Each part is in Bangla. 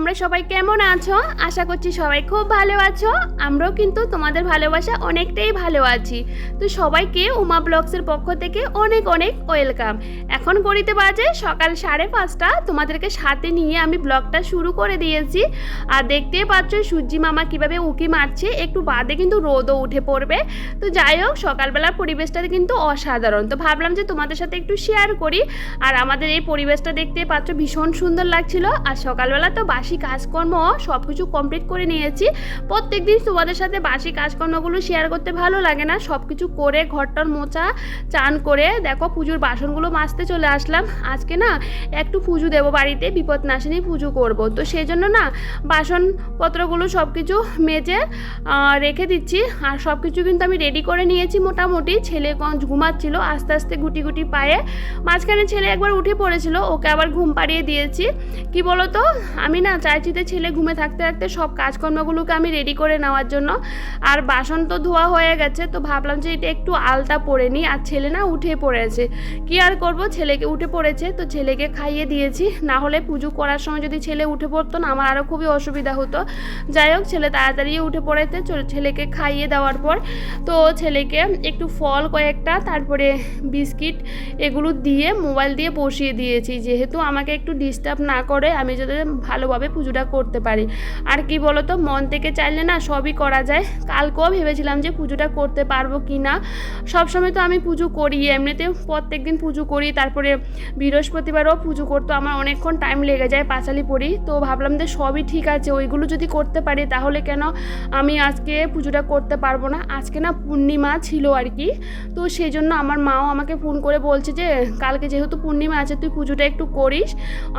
তোমরা সবাই কেমন আছো? আশা করছি সবাই খুব ভালো আছো। আমরাও কিন্তু তোমাদের ভালোবাসা অনেকটাই ভালো আছি। তো সবাইকে উমা ব্লগসের পক্ষ থেকে অনেক অনেক ওয়েলকাম। এখন গড়িতে বাজে সকাল সাড়ে পাঁচটা। তোমাদেরকে সাথে নিয়ে আমি ব্লগটা শুরু করে দিয়েছি। আর দেখতেই পাচ্ছ সূর্যি মামা কীভাবে উকি মারছে। একটু বাদে কিন্তু রোদও উঠে পড়বে। তো যাই হোক, সকালবেলার পরিবেশটা কিন্তু অসাধারণ। তো ভাবলাম যে তোমাদের সাথে একটু শেয়ার করি। আর আমাদের এই পরিবেশটা দেখতে পাচ্ছ ভীষণ সুন্দর লাগছিল। আর সকালবেলা তো বাসি কাজকর্ম সব কিছু কমপ্লিট করে নিয়েছি। প্রত্যেক দিন তোমাদের সাথে বাসি কাজকর্মগুলো শেয়ার করতে ভালো লাগে না। সব কিছু করে ঘরটার মোচা চান করে দেখো পুজোর বাসনগুলো মাজতে চলে আসলাম। আজকে না একটু পুজো দেবো বাড়িতে, বিপদ নাশিনী পুজো করব। তো সেই জন্য না বাসনপত্রগুলো সব কিছু মেজে রেখে দিচ্ছি। আর সব কিছু কিন্তু আমি রেডি করে নিয়েছি মোটামুটি। ছেলে ঘুমাচ্ছিল আস্তে আস্তে গুটি গুটি পায়ে। মাঝখানে ছেলে একবার উঠে পড়েছিল, ওকে আবার ঘুম পাড়িয়ে দিয়েছি। কি বলো তো আমি না চাইছি ছেলে ঘুমে থাকতে থাকতে সব কাজকর্মগুলোকে আমি রেডি করে নেওয়ার জন্য। আর বাসন তো ধোয়া হয়ে গেছে, তো ভাবলাম যে এটা একটু আলতা পরে নিই। আর ছেলে না উঠে পড়েছে। কি আর করব? ছেলেকে উঠে পড়েছে, তো ছেলেকে খাইয়ে দিয়েছি। না হলে পুজো করার সময় যদি ছেলে উঠে পড়তো না, আমার আরও খুবই অসুবিধা হতো। যাই হোক, ছেলে তাড়াতাড়ি উঠে চল- ছেলেকে খাইয়ে দেওয়ার পর, তো ছেলেকে একটু ফল কয়েকটা, তারপরে বিস্কিট এগুলো দিয়ে মোবাইল দিয়ে বসিয়ে দিয়েছি। যেহেতু আমাকে একটু ডিস্টার্ব না করে, আমি যাতে ভালোভাবে পুজোটা করতে পারি। আর কি বলো তো মন থেকে চাইলে না সবই করা যায়। কালকেও ভেবেছিলাম যে পুজোটা করতে পারব কি না। সবসময় তো আমি পুজো করি এমনিতে প্রত্যেক দিন পুজো করি। তারপরে বৃহস্পতিবারও পুজো করতে আমার অনেকক্ষণ টাইম লেগে যায় পাঁচালি পড়ি। তো ভাবলাম যে সবই ঠিক আছে, ওইগুলো যদি করতে পারি তাহলে কেন আমি আজকে পুজোটা করতে পারব না? আজকে না পূর্ণিমা ছিল আর কি। তো সেই জন্য আমার মাও আমাকে ফোন করে বলছে যে, কালকে যেহেতু পূর্ণিমা আছে, তুই পুজোটা একটু করিস।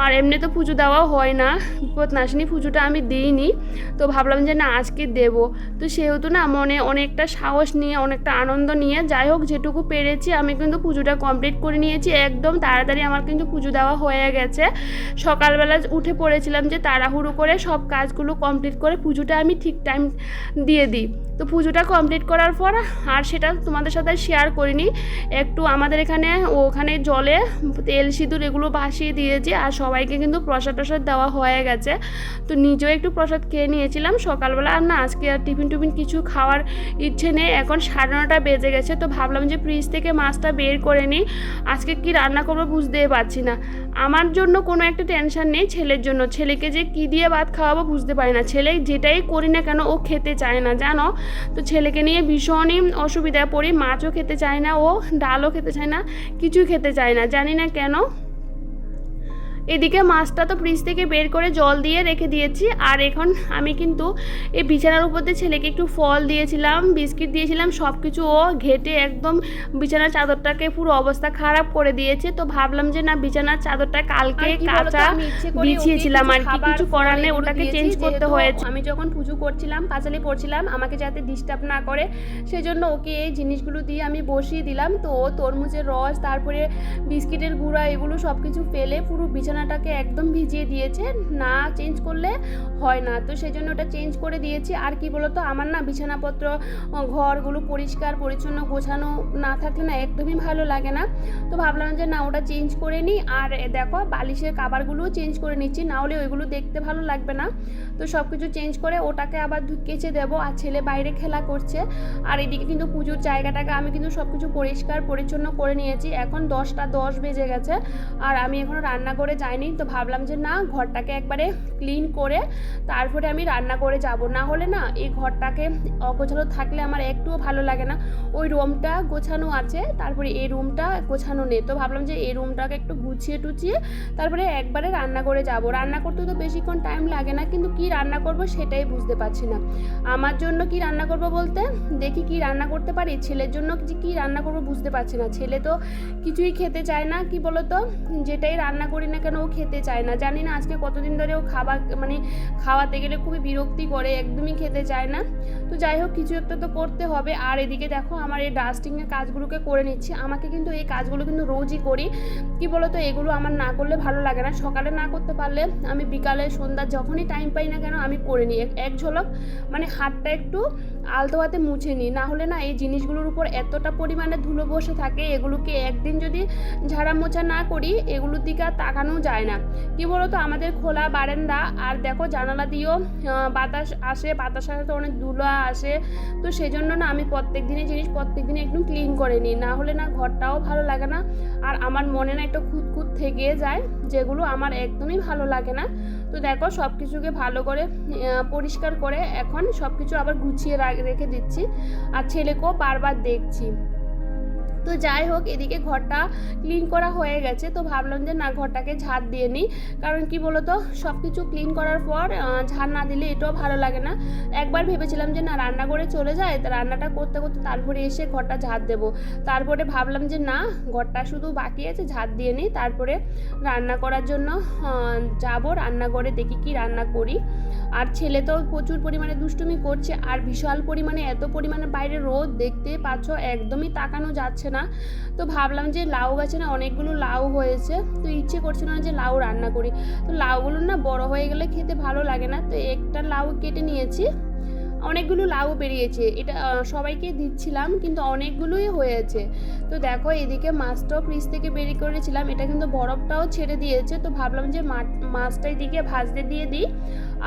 আর এমনি তো পুজো দেওয়া হয় না। বিপদ পুজোটা আমি দিইনি। তো ভাবলাম যে না, আজকে দেব। তো সেহেতু না, মনে অনেকটা সাহস নিয়ে, অনেকটা আনন্দ নিয়ে, যাই হোক, যেটুকু পেরেছি, আমি কিন্তু পুজোটা কমপ্লিট করে নিয়েছি। একদম তাড়াতাড়ি আমার কিন্তু পুজো দেওয়া হয়ে গেছে। সকালবেলা উঠে পড়েছিলাম যে তাড়াহুড়ো করে সব কাজগুলো কমপ্লিট করে পুজোটা আমি ঠিক টাইম দিয়ে দিই। তো পুজোটা কমপ্লিট করার পর, আর সেটা তোমাদের সাথে শেয়ার করিনি। একটু আমাদের এখানে, ওখানে জলে তেল সিঁদুর এগুলো ভাসিয়ে দিয়েছি, আর সবাইকে কিন্তু প্রসাদ টসাদ দেওয়া হয়ে গেছে। তো নিজেও একটু প্রসাদ খেয়ে নিয়েছিলাম। সকালবেলা আর না, আজকে আর টিফিন টিফিন কিছু খাওয়ার ইচ্ছে নেই। এখন সাড়ে নটা বেজে গেছে, তো ভাবলাম যে ফ্রিজ থেকে মাছটা বের করে নিই। আজকে কি রান্না করব বুঝতেই পারছি না। আমার জন্য কোনো একটা টেনশন নেই ছেলের জন্য। ছেলেকে যে কী দিয়ে ভাত খাওয়াবো বুঝতে পারি না। ছেলে যেটাই করি না কেন ও খেতে চায় না, জানো? তো ছেলেকে নিয়ে ভীষণই অসুবিধায় পড়ি। মাছও খেতে চায় না, ও ডালও খেতে চায় না, কিছুই খেতে চায় না। জানি না কেন এদিকে মাছটা তো ফ্রিজ থেকে বের করে জল দিয়ে রেখে দিয়েছি আর এখন আমি কিন্তু এই বিছানার উপর দিয়ে ছেলেকে একটু ফল দিয়েছিলাম বিস্কিট দিয়েছিলাম সব কিছু ও ঘেটে একদম বিছানার চাদরটাকে পুরো অবস্থা খারাপ করে দিয়েছে। তো ভাবলাম যে না বিছানার চাদরটা কালকে কাঁচা বিছিয়েছিলাম আর কি কিছু করার নেই ওটাকে চেঞ্জ করতে হয়েছে। আমি যখন পুজো করছিলাম পাঁচালি পড়ছিলাম আমাকে যাতে ডিস্টার্ব না করে সেই জন্য ওকে এই জিনিসগুলো দিয়ে আমি বসিয়ে দিলাম। তো ও তরমুজের রস তারপরে বিস্কিটের গুঁড়া এগুলো সব কিছু ফেলে পুরো বিছানাটাকে একদম ভিজিয়ে দিয়েছে, না চেঞ্জ করলে হয় না। তো সেই জন্য ওটা চেঞ্জ করে দিয়েছি। আর কি বলতো, আমার না বিছানাপত্র ঘরগুলো পরিষ্কার, পরিচ্ছন্ন, গোছানো না থাকলে না একদমই ভালো লাগে না। তো ভাবলাম যে না, ওটা চেঞ্জ করে নিই। আর দেখো, বালিশের কাবারগুলোও চেঞ্জ করে নিচ্ছি। না হলে ওইগুলো দেখতে ভালো লাগবে না। তো সব কিছু চেঞ্জ করে ওটাকে আবার কেচে দেবো। আর ছেলে বাইরে খেলা করছে। আর এদিকে কিন্তু পুজোর জায়গাটাকে আমি কিন্তু সব কিছু পরিষ্কার, পরিচ্ছন্ন করে নিয়েছি। এখন দশটা দশ বেজে গেছে। আর আমি এখনও রান্না করে যাইনি তো ভাবলাম যে না, ঘরটাকে একবারে ক্লিন করে তারপরে আমি রান্না করে যাব। না হলে না, এই ঘরটাকে অগোছালো থাকলে আমার একটুও ভালো লাগে না। ওই রুমটা গোছানো আছে, তারপরে এই রুমটা গোছানো নেই। তো ভাবলাম যে এই রুমটাকে একটু গুছিয়ে টুচিয়ে তারপরে একবারে রান্না করে যাব। রান্না করতে তো বেশিক্ষণ টাইম লাগে না, কিন্তু কি রান্না করব সেটাই বুঝতে পারছি না। আমার জন্য কি রান্না করব বলতে? দেখি কি রান্না করতে পারি? ছেলের জন্য যে কি রান্না করব বুঝতে পারছি না। ছেলে তো কিছুই খেতে চায় না, কি বলতো? যেটাই রান্না করি না কেন ও খেতে চায় না। জানি না আজকে কতদিন ধরে ও খাবার মানে খাওয়াতে গেলে খুবই বিরক্তি করে, একদমই খেতে চায় না। তো যাই হোক, কিছু একটা তো করতে হবে। আর এদিকে দেখো, আমার এই ডাস্টিংয়ের কাজগুলোকে করে নিচ্ছি। আমাকে কিন্তু এই কাজগুলো কিন্তু রোজই করি। কি বলতো, এগুলো আমার না করলে ভালো লাগে না। সকালে না করতে পারলে আমি বিকালে, সন্ধ্যা, যখনই টাইম পাই না কেন, আমি করে নিই। এক ঝলক মানে হাতটা একটু আলতো হাতে মুছে নিই। না হলে না এই জিনিসগুলোর উপর এতটা পরিমাণে ধুলো বসে থাকে, এগুলোকে একদিন যদি ঝাড়া মোছা না করি, এগুলোর দিকে আর তাকানো যায় না। কি বলতো? আমাদের খোলা বারান্দা, আর দেখো জানালা দিয়েও বাতাস আসে বাতাস আসে অনেক ধুলো আসে। তো সেই জন্য না আমি প্রত্যেক দিনে জিনিস প্রত্যেক দিনে একদম ক্লিন করে নিই। না হলে না ঘরটাও ভালো লাগে না। আর আমার মনে না একটা খুঁত খুঁত থেকে যায়, যেগুলো আমার একদমই ভালো লাগে না। তো দেখো সব কিছুকে ভালো করে পরিষ্কার করে এখন সব কিছু আবার গুছিয়ে রেখে দিচ্ছি। আর ছেলেকেও বারবার দেখছি। তো যাই হোক, এদিকে ঘরটা ক্লিন করা হয়ে গেছে। তো ভাবলাম যে না, ঘরটাকে ঝাড় দিয়ে নিই। কারণ কি বলতো সব কিছু ক্লিন করার পর ঝাড় না দিলে এটাও ভালো লাগে না। একবার ভেবেছিলাম যে না রান্না করে চলে যায়, তা রান্নাটা করতে করতে তারপরে এসে ঘরটা ঝাড় দেবো। তারপরে ভাবলাম যে না, ঘরটা শুধু বাকি আছে ঝাড় দিয়ে নিই। তারপরে রান্না করার জন্য যাব যাব। রান্নাঘরে দেখি কি রান্না করি। আর ছেলে তো প্রচুর পরিমাণে দুষ্টুমি করছে আর বিশাল পরিমাণে এত পরিমাণে বাইরে রোদ দেখতে পাচ্ছ, একদমই তাকানো যাচ্ছে না। তো ভাবলাম যে লাউ গাছে না অনেকগুলো লাউ হয়েছে, তো ইচ্ছে করছিল না যে লাউ রান্না করি। তো লাউগুলো না বড় হয়ে গেলে খেতে ভালো লাগে না, তো একটা লাউ কেটে নিয়েছি। অনেকগুলো লাউ বেরিয়েছে। এটা সবাইকে দিচ্ছিলাম, কিন্তু অনেকগুলোই হয়েছে। তো দেখো, এদিকে মাছটাও ফ্রিজ থেকে বেরিয়ে করেছিলাম। এটা কিন্তু বরফটাও ছেড়ে দিয়েছে। তো ভাবলাম যে মাছটা এদিকে ভাজতে দিয়ে দিই।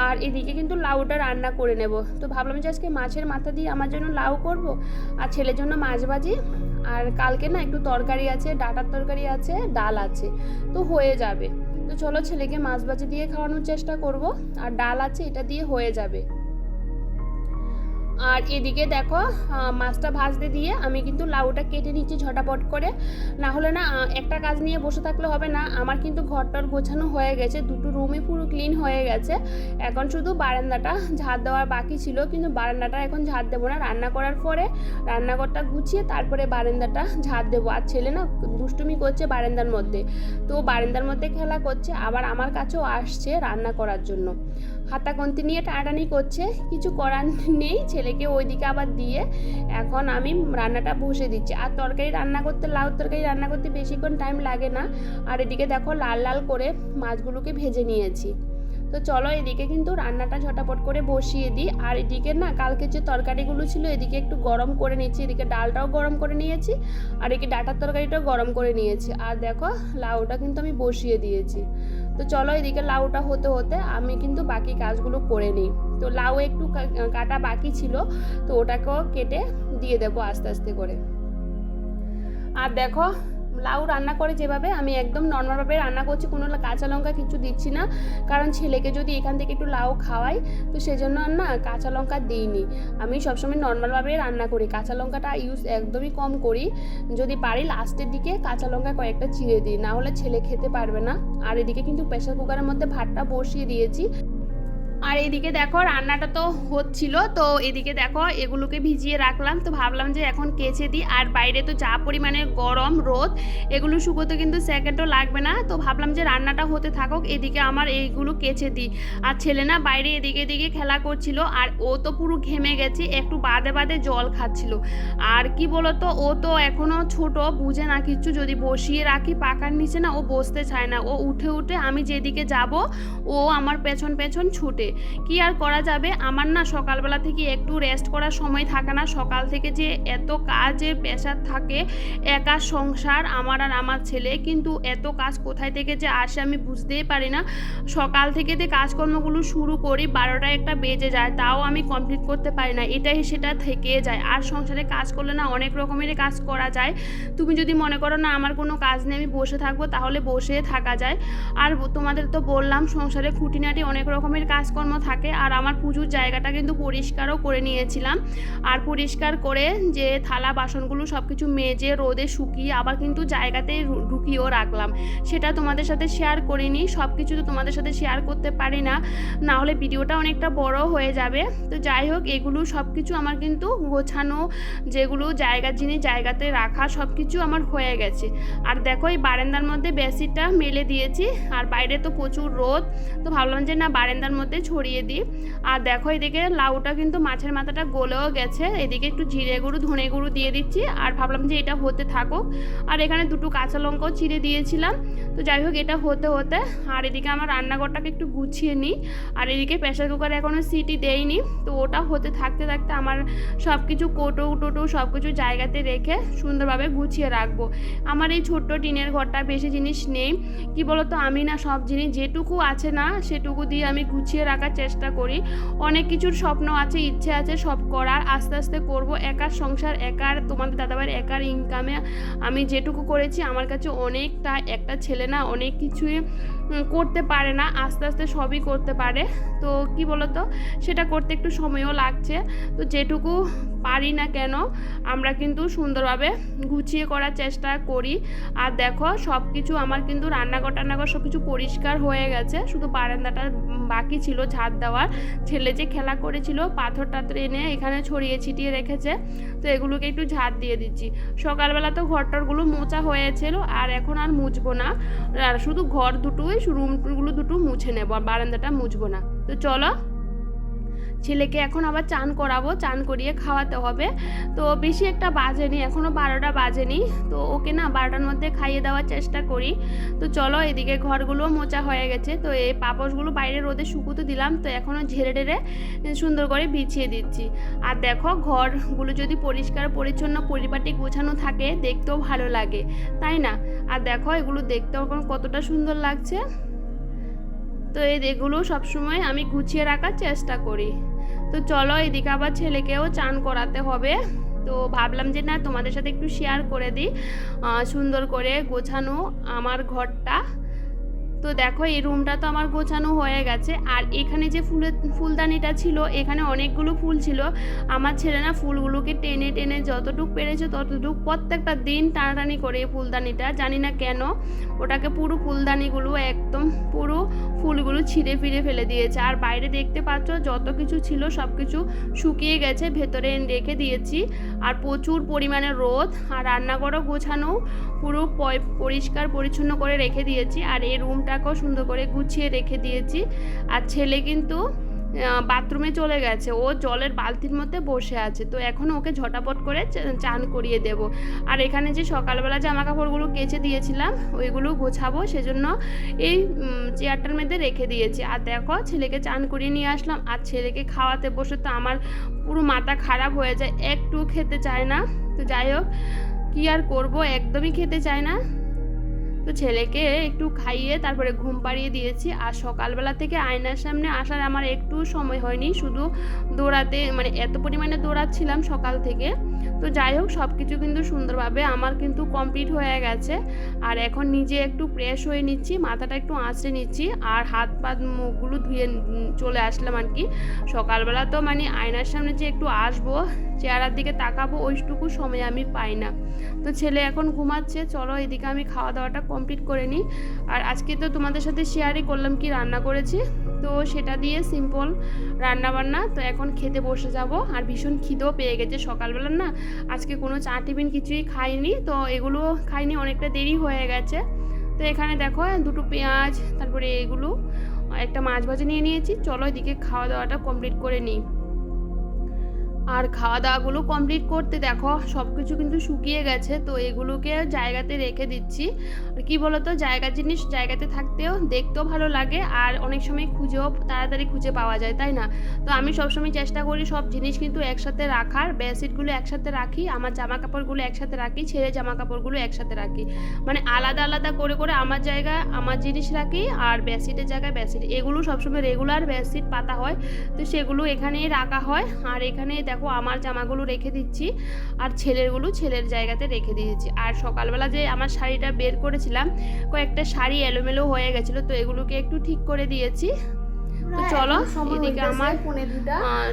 আর এদিকে কিন্তু লাউটা রান্না করে নেব। তো ভাবলাম যে আজকে মাছের মাথা দিয়ে আমার জন্য লাউ করব। আর ছেলের জন্য মাছ ভাজি। আর কালকে না একটু তরকারি আছে, ডাটার তরকারি আছে, ডাল আছে। তো হয়ে যাবে। তো চলো ছেলেকে মাছ ভাজি দিয়ে খাওয়ানোর চেষ্টা করব। আর ডাল আছে, এটা দিয়ে হয়ে যাবে। আর এদিকে দেখো মাছটা ভাজতে দিয়ে আমি কিন্তু লাউটা কেটে নিচ্ছি ঝটাপট করে। না হলে না একটা কাজ নিয়ে বসে থাকলে হবে না। আমার কিন্তু ঘরটার গোছানো হয়ে গেছে, দুটো রুমই পুরো ক্লিন হয়ে গেছে। এখন শুধু বারান্দাটা ঝাড় দেওয়ার বাকি ছিল, কিন্তু বারান্দাটা এখন ঝাড় দেবো না। রান্না করার পরে রান্নাঘরটা গুছিয়ে তারপরে বারান্দাটা ঝাড় দেবো। আর ছেলে না, দুষ্টুমি করছে বারান্দার মধ্যে। তো বারান্দার মধ্যে খেলা করছে, আবার আমার কাছেও আসছে রান্না করার জন্য। হাতা কন্তি নিয়ে টানাটানি করছে, কিছু করার নেই, ছেলেকে ওইদিকে আবার দিয়ে এখন আমি রান্নাটা বসে দিচ্ছি। আর তরকারি রান্না করতে, লাউ তরকারি রান্না করতে বেশিক্ষণ টাইম লাগে না। আর এদিকে দেখো লাল লাল করে মাছগুলোকে ভেজে নিয়েছি। তো চলো এদিকে কিন্তু রান্নাটা ঝটাপট করে বসিয়ে দিই। আর এদিকে না কালকে যে তরকারিগুলো ছিল, এদিকে একটু গরম করে নিয়েছি। এদিকে ডালটাও গরম করে নিয়েছি আর এদিকে ডাটার তরকারিটাও গরম করে নিয়েছি। আর দেখো লাউটা কিন্তু আমি বসিয়ে দিয়েছি। তো চলো এদিকে লাউটা হতে হতে আমি কিন্তু বাকি কাজগুলো করে নিই। তো লাউ একটু কাটা বাকি ছিল, তো ওটাকেও কেটে দিয়ে দেবো আস্তে আস্তে করে। আর দেখো লাউ রান্না করে যেভাবে, আমি একদম নর্মালভাবে রান্না করছি, কোনো কাঁচা লঙ্কা কিছু দিচ্ছি না। কারণ ছেলেকে যদি এখান থেকে একটু লাউ খাওয়াই, তো সেজন্য না কাঁচা লঙ্কা দিইনি। আমি সবসময় নর্মালভাবে রান্না করি, কাঁচা লঙ্কাটা ইউজ একদমই কম করি। যদি পারি লাস্টের দিকে কাঁচা লঙ্কা কয়েকটা চিড়ে দিই, না হলে ছেলে খেতে পারবে না। আর এদিকে কিন্তু প্রেসার কুকারের মধ্যে ভাতটা বসিয়ে দিয়েছি। আর এদিকে দেখো রান্নাটা তো হচ্ছিল, তো এদিকে দেখো এগুলোকে ভিজিয়ে রাখলাম। তো ভাবলাম যে এখন কেচে দিই। আর বাইরে তো যা পরিমাণে গরম রোদ, এগুলো শুকোতে কিন্তু সেকেন্ডও লাগবে না। তো ভাবলাম যে রান্নাটা হতে থাকুক, এদিকে আমার এইগুলো কেচে দিই। আর ছেলে না বাইরে এদিকে এদিকে খেলা করছিল, আর ও তো পুরো ঘেমে গেছে, একটু বাদে বাদে জল খাচ্ছিল। আর কি বলতো, ও তো এখনও ছোট, বুঝে না কিচ্ছু। যদি বসিয়ে রাখি পাকার নিচে না, ও বসতে চায় না। ও উঠে উঠে আমি যেদিকে যাব, ও আমার পেছন পেছন ছুটে। কি আর করা যাবে? আমার না সকালবেলা থেকে একটু রেস্ট করার সময় থাকে না। সকাল থেকে যে এত কাজের প্রেশার থাকে, একা সংসার আমার আর আমার ছেলে। কিন্তু এত কাজ কোথায় থেকে যে আসে আমি বুঝতেই পারি না। সকাল থেকে যে কাজকর্মগুলো শুরু করি বারোটা একটা বেজে যায়। তাও আমি কমপ্লিট করতে পারি না। এটাই সেটা থেকে যায়। আর সংসারে কাজ করলে না অনেক রকমের কাজ করা যায়। তুমি যদি মনে করো না আমার কোনো কাজ নেই, আমি বসে থাকব, তাহলে বসে থাকা যায়। আর তোমাদের তো বললাম, সংসারে খুঁটিনাটি অনেক রকমের কাজকর্ম থাকে আর আমার পুজোর জায়গাটা কিন্তু পরিষ্কারও করে নিয়েছিলাম। আর পরিষ্কার করে যে থালা বাসনগুলো সব কিছু মেজে রোদে শুকিয়ে আবার কিন্তু জায়গাতেই ঢুকিয়েও রাখলাম। সেটা তোমাদের সাথে শেয়ার করিনি সব কিছু তো তোমাদের সাথে শেয়ার করতে পারি না। না হলে ভিডিওটা অনেকটা বড় হয়ে যাবে। তো যাই হোক, এগুলো সব কিছু আমার কিন্তু গোছানো, যেগুলো জায়গার জিনিস জায়গাতে রাখা সব কিছু আমার হয়ে গেছে। আর দেখো, এই বারান্দার মধ্যে বেসিটা মেলে দিয়েছি। আর বাইরে তো প্রচুর রোদ। তো ভাবলাম যে না, বারান্দার মধ্যে ছড়িয়ে দিই। আর দেখো এদিকে লাউটা কিন্তু মাছের মাথাটা গলেও গেছে। এদিকে একটু জিরে গুঁড়ো, ধনে গুঁড়ো দিয়ে দিচ্ছি। আর ভাবলাম যে এটা হতে থাকুক। আর এখানে দুটো কাঁচা লঙ্কাও চিড়ে দিয়েছিলাম। তো যাই হোক, এটা হতে হতে। আর এদিকে আমার রান্নাঘরটাকে একটু গুছিয়ে নিই। আর এদিকে প্রেশার কুকারে এখনও সিটি দেয়নি তো ওটা হতে থাকতে থাকতে আমার সব কিছু কোটো টোটো সব কিছু জায়গাতে রেখে সুন্দরভাবে গুছিয়ে রাখব। আমার এই ছোট্ট টিনের ঘরটা বেশি জিনিস নেই। কি বলতো? আমি না সব জিনিস যেটুকু আছে না, সেটুকু দিয়ে আমি গুছিয়ে রাখার চেষ্টা করি। অনেক কিছুর স্বপ্ন আছে, ইচ্ছে আছে, সব করার। আস্তে আস্তে করব, একার সংসার, একার তোমাদের দাদাবার একার ইনকামে আমি যেটুকু করেছি, আমার কাছে অনেকটা, একটা ছেলে না, অনেক কিছুই করতে পারে না, আস্তে আস্তে সবই করতে পারে। তো কি বলতো, সেটা করতে একটু সময়ও লাগছে। তো যেটুকু পারি না কেন, আমরা কিন্তু সুন্দরভাবে গুছিয়ে করার চেষ্টা করি। আর দেখো সব কিছু আমার কিন্তু রান্নাঘর টান্নাঘর সব কিছু পরিষ্কার হয়ে গেছে। শুধু বারান্দাটা বাকি ছিল ঝাড় দেওয়ার। ছেলে যে খেলা করেছিল পাথর টাথর এনে এখানে ছড়িয়ে ছিটিয়ে রেখেছে। তো এগুলোকে একটু ঝাড় দিয়ে দিচ্ছি। সকালবেলা তো ঘরটরগুলো মোচা হয়েছিল, আর এখন আর মুছবো না। আর শুধু ঘর দুটোই রুমগুলো দুটো মুছে নেব আর বারান্দাটা মুছবো না। তো চলো ছেলেকে এখন আবার চান করাবো, চান করিয়ে খাওয়াতে হবে। তো বেশি একটা বাজেনি এখনও বারোটা বাজেনি। তো ওকে না বারোটার মধ্যে খাইয়ে দেওয়ার চেষ্টা করি। তো চলো এদিকে ঘরগুলো মোচা হয়ে গেছে। তো এই পাপোশগুলো বাইরে রোদে শুকুতে দিলাম। তো এখনও ঝেড়ে ঢেড়ে সুন্দর করে বিছিয়ে দিচ্ছি। আর দেখো ঘরগুলো যদি পরিষ্কার, পরিচ্ছন্ন পরিপাটি গোছানো থাকে, দেখতেও ভালো লাগে। তাই না? আর দেখো এগুলো দেখতেও কতটা সুন্দর লাগছে। তো এগুলো সবসময় আমি গুছিয়ে রাখার চেষ্টা করি। তো চলো এদিকে আবার ছেলেকেও চান করাতে হবে। তো ভাবলাম যে না তোমাদের সাথে একটু শেয়ার করে দিই। সুন্দর করে গোছানো আমার ঘরটা। তো দেখো, এই রুমটা তো আমার গোছানো হয়ে গেছে। আর এখানে যে ফুলের ফুলদানিটা ছিল, এখানে অনেকগুলো ফুল ছিল। আমার ছেলে না ফুলগুলোকে টেনে টেনে যতটুক পেরেছে ততটুক প্রত্যেকটা দিন টানাটানি করে এই ফুলদানিটা। জানি না কেন, ওটাকে পুরো ফুলদানিগুলো একদম পুরো ফুলগুলো ছিঁড়ে ফিরে ফেলে দিয়েছে। আর বাইরে দেখতে পাচ্ছ, যত কিছু ছিল সব কিছু শুকিয়ে গেছে, ভেতরে রেখে দিয়েছি। আর প্রচুর পরিমাণে রোদ আর রান্নাঘরও গোছানো, পুরো পরিষ্কার পরিচ্ছন্ন করে রেখে দিয়েছি। আর এই রুমটাকেও সুন্দর করে গুছিয়ে রেখে দিয়েছি। আর ছেলে কিন্তু বাথরুমে চলে গেছে। ও জলের বালতির মধ্যে বসে আছে। তো এখন ওকে ঝটাপট করে চান করিয়ে দেব। আর এখানে যে সকালবেলা জামা কাপড়গুলো কেচে দিয়েছিলাম, ওইগুলো গোছাবো সেজন্য এই চেয়ারটার মধ্যে রেখে দিয়েছি। আর দেখো, ছেলেকে চান করিয়ে নিয়ে আসলাম। আর ছেলেকে খাওয়াতে বসে তো আমার পুরো মাথা খারাপ হয়ে যায়। একটু খেতে চায় না। তো যাই হোক, কী আর করব? একদমই খেতে চায় না। তো ছেলেকে একটু খাইয়ে তারপরে ঘুম পাড়িয়ে দিয়েছি। আর সকালবেলা থেকে আয়নার সামনে আসার আমার একটু সময় হয়নি, শুধু দৌড়াতে মানে এত পরিমাণে দৌড়াচ্ছিলাম সকাল থেকে। তো যাই হোক সব কিছু কিন্তু সুন্দরভাবে আমার কিন্তু কমপ্লিট হয়ে গেছে। আর এখন নিজে একটু ফ্রেশ হয়ে নিচ্ছি, মাথাটা একটু আঁচড়ে নিচ্ছি, আর হাত পা মুখগুলো ধুয়ে চলে আসলাম আর কি সকালবেলা তো মানে আয়নার সামনে যে একটু আসব চেহারার দিকে তাকাবো, ওইটুকু সময় আমি পাই না। তো ছেলে এখন ঘুমাচ্ছে, চলো এদিকে আমি খাওয়া দাওয়াটা কমপ্লিট করে নিই। আর আজকে তো তোমাদের সাথে শেয়ারই করলাম কি রান্না করেছি। তো সেটা দিয়ে সিম্পল রান্না বান্না তো এখন খেতে বসে যাব। আর ভীষণ খিদেও পেয়ে গেছে সকালবেলা না। আজকে কোনো চা টিফিন কিছুই খাইনি, তো এগুলো খাইনি, অনেকটা দেরি হয়ে গেছে। তো এখানে দেখো, দুটো পেঁয়াজ, তারপরে এগুলো, একটা মাছ ভাজা নিয়ে নিয়েছি। চলো এদিকে খাওয়া দাওয়াটা কমপ্লিট করে নিই। আর খাওয়া দাওয়াগুলো কমপ্লিট করতে দেখো সব কিছু কিন্তু শুকিয়ে গেছে, তো এগুলোকে জায়গাতে রেখে দিচ্ছি। কি বলতো, জায়গার জিনিস জায়গাতে থাকতেও দেখতেও ভালো লাগে, আর অনেক সময় খুঁজেও তাড়াতাড়ি খুঁজে পাওয়া যায়, তাই না? তো আমি সবসময় চেষ্টা করি সব জিনিস কিন্তু একসাথে রাখার বেডশিটগুলো একসাথে রাখি, আমার জামা কাপড়গুলো একসাথে রাখি ছেলে জামা কাপড়গুলো একসাথে রাখি। মানে আলাদা আলাদা করে করে আমার জায়গায় আমার জিনিস রাখি, আর বেডশিটের জায়গায় বেডশিট এগুলো সবসময় রেগুলার বেডশিট পাতা হয়, তো সেগুলো এখানেই রাখা হয়, আর এখানে দেখো আমার জামাগুলো রেখে দিচ্ছি আর ছেলেরগুলো ছেলের জায়গাতে রেখে দিয়েছি। আর সকালবেলা যে আমার শাড়িটা বের করেছিলাম, কয়েকটা শাড়ি এলোমেলো হয়ে গেছিল, তো এগুলোকে একটু ঠিক করে দিয়েছি। তো চলো এদিকে আমার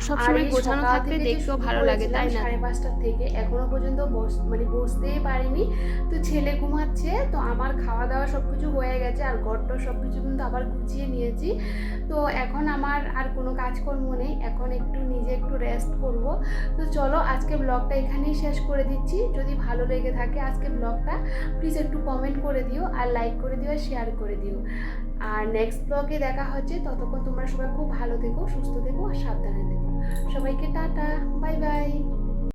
সবসময় গোছানো থাকতে দেখতেও ভালো লাগে তাই না? সাড়ে পাঁচটার থেকে। এখনও পর্যন্ত বস মানে বসতেই পারিনি। তো ছেলে ঘুমাচ্ছে তো আমার খাওয়া দাওয়া সব কিছু হয়ে গেছে আর ঘরটা সব কিছু কিন্তু আবার গুছিয়ে নিয়েছি। তো এখন আমার আর কোনো কাজকর্ম নেই এখন একটু নিজে একটু রেস্ট করব। তো চলো আজকে ব্লগটা এখানেই শেষ করে দিচ্ছি। যদি ভালো লেগে থাকে আজকে ব্লগটা প্লিজ একটু কমেন্ট করে দিও আর লাইক করে দিও আর শেয়ার করে দিও। আর নেক্সট ব্লগে দেখা হচ্ছে। ততক্ষণ তোমরা সবাই খুব ভালো থেকো, সুস্থ থেকো আর সাবধানে থেকো। সবাইকে টাটা বাই বাই